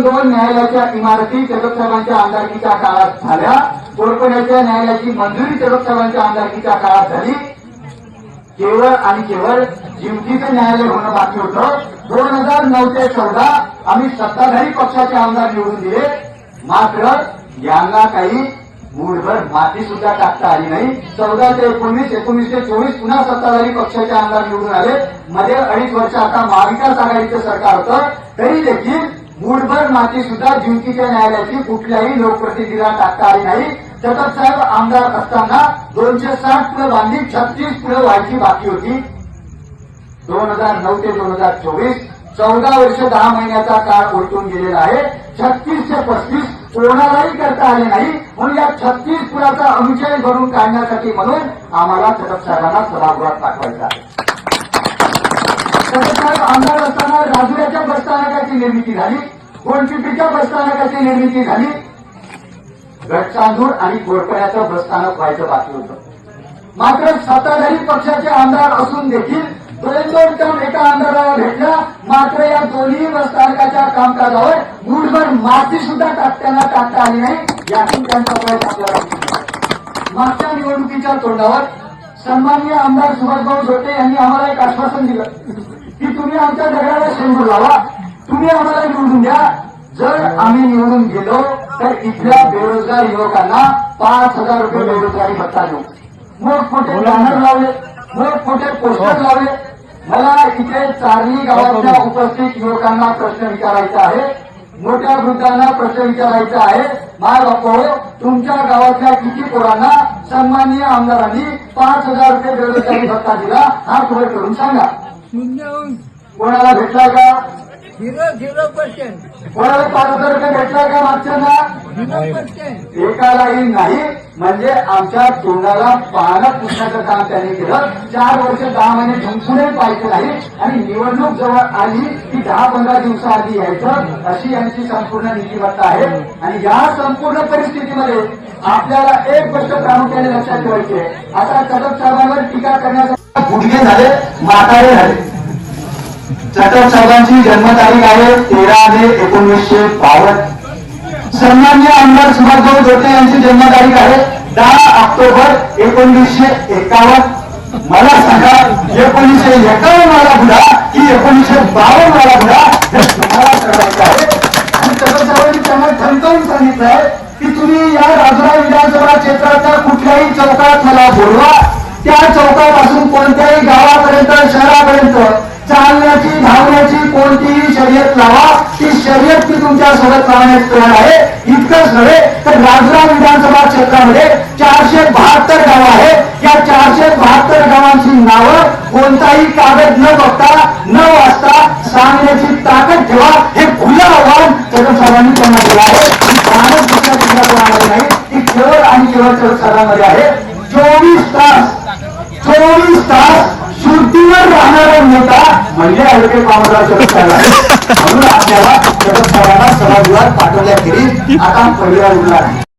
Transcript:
दोन न्यायालयाच्या इमारती जगत साहेबांच्या आमदारकीच्या काळात झाल्या. कोरपण्याच्या न्यायालयाची मंजुरी जगत साहेबांच्या आमदारकीच्या काळात झाली. केवळ आणि केवळ जिंकीचं न्यायालय होणं बाकी होतं. दोन हजार नऊ ते चौदा आम्ही सत्ताधारी पक्षाचे आमदार निवडून दिले. मात्र यांना काही मूळभर माती सुद्धा टाकता आली नाही. चौदा ते एकोणीस एकोणीस ते चोवीस पुन्हा सत्ताधारी पक्षाचे आमदार निवडून आले. मध्ये अडीच वर्ष आता महाविकास आघाडीचं सरकार होतं. तरी देखील मूळभर माती सुद्धा जिंकीच्या न्यायालयाची कुठल्याही लोकप्रतिनिधीला टाकता आली नाही. जगत साहेब आमदार असताना दोनशे साठ पुढे बांधली छत्तीस पुढे व्हायची बाकी होती. दोन हजार नऊ ते दोन हजार चोवीस चौदा वर्ष दहा महिन्याचा काळ ओळखून गेलेला आहे. छत्तीस ते पस्तीस कोणालाही करता आले नाही. म्हणून या छत्तीस पुराचा अनुचय भरून काढण्यासाठी म्हणून आम्हाला जगत साहेबांना सभागृहात पाठवायचा आहे. साहेब आमदार असताना राजुऱ्याच्या बसस्थानकाची निर्मिती झाली. गोंडपिंपरीच्या बसस्थानकाची निर्मिती झाली. गटचांदूर आणि कोरपण्याचं बसस्थानक व्हायचं बाकी होतं. मात्र सत्ताधारी पक्षाचे आमदार असून देखील दोन टर्म एका आमदाराला भेटला. मात्र या दोन्ही बसस्थानकाच्या कामकाजावर मूठभर माती सुद्धा टाकताना टाकता आली नाही. यातून त्यांचा प्रयत्न आपल्याला मागच्या निवडणुकीच्या तोंडावर सन्माननीय आमदार सुभाषभाऊ झोटे यांनी आम्हाला एक आश्वासन दिलं. तुम्ही आमच्या दगडाला शेंगूर लावा. तुम्ही आम्हाला निवडून द्या. जर आम्ही निवडून गेलो तर इथल्या बेरोजगार युवकांना पाच हजार रुपये बेरोजगारी भत्ता देऊ. मोठमोठे बॅनर लावले मोठमोठे पोस्टर लावले मला इथे चारली गावातल्या उपस्थित युवकांना प्रश्न विचारायचा आहे. मोठ्या वृद्धांना प्रश्न विचारायचा आहे. माय बापो तुमच्या गावातल्या किती पोरांना सन्माननीय आमदारांनी पाच हजार रुपये बेरोजगारी भत्ता दिला हा खबर करून सांगा. कोणाला भेटला का? झिरो झिरो पर्सेंट कोणाला पाच हजार रुपये भेटला का मागच्यांना? झिरो पर्सेंट एकालाही नाही. म्हणजे आमच्या तोंडाला पानं पुसण्याचं काम त्यांनी केलं. चार वर्ष दहा महिने झुंकूनही पाहिजे नाही. आणि निवडणूक जवळ आली की दहा पंधरा दिवसाआधी यायचं. अशी यांची संपूर्ण नीतिमत्ता आहे. आणि या संपूर्ण परिस्थितीमध्ये आपल्याला एक गोष्ट प्रामुख्याने लक्षात ठेवायची आहे. आता कदम साहेबांवर टीका करण्याचा गुडघे झाले म्हातारे झाले. चटक साहेबांची जन्मतारीख आहे तेरा मे एकोणीसशे बावन्न. सन्मान्य आमदार सुभाषभाऊ धोटे यांची जन्मतारीख आहे दहा ऑक्टोबर एकोणीसशे एकावन्न. मला सांगा एकोणीसशे एकावन्न वाला बुडा की एकोणीसशे बावन्न वाला बुडा हे तुम्हाला ठरवायचं आहे. आणि तसं साहेबांनी त्यांना ठणकावून सांगितलं आहे की तुम्ही या राजुरा विधानसभा क्षेत्राच्या कुठल्याही चौकात मला बोलवा. त्या चौकापासून कोणत्याही गावापर्यंत शहरापर्यंत कोणतीही शर्यत लावा. ती शर्यत ती तुमच्यासोबत लावण्यास तयार आहे. इतकंच नव्हे तर राजरा विधानसभा क्षेत्रामध्ये चारशे बहात्तर गावं आहेत. या चारशे बहात्तर गावांची नावं कोणताही कागद न बघता न वाचता सांगण्याची ताकद ठेवा. हे खुलं आव्हान चरण साहेबांनी त्यांना दिलं आहे ही कामच दुसऱ्या दुसऱ्या कोणामध्ये नाही ती केवळ आणि केवळ चरण साहेबांमध्ये आहे चोवीस तास चोवीस सुट्टीवर राहणारा नेता म्हणजे ऍडव्होकेट कामराज शरद पवार म्हणून आपल्याला शरद पवारांना सभागृहात पाठवल्याखेरीज आता परिवार उरला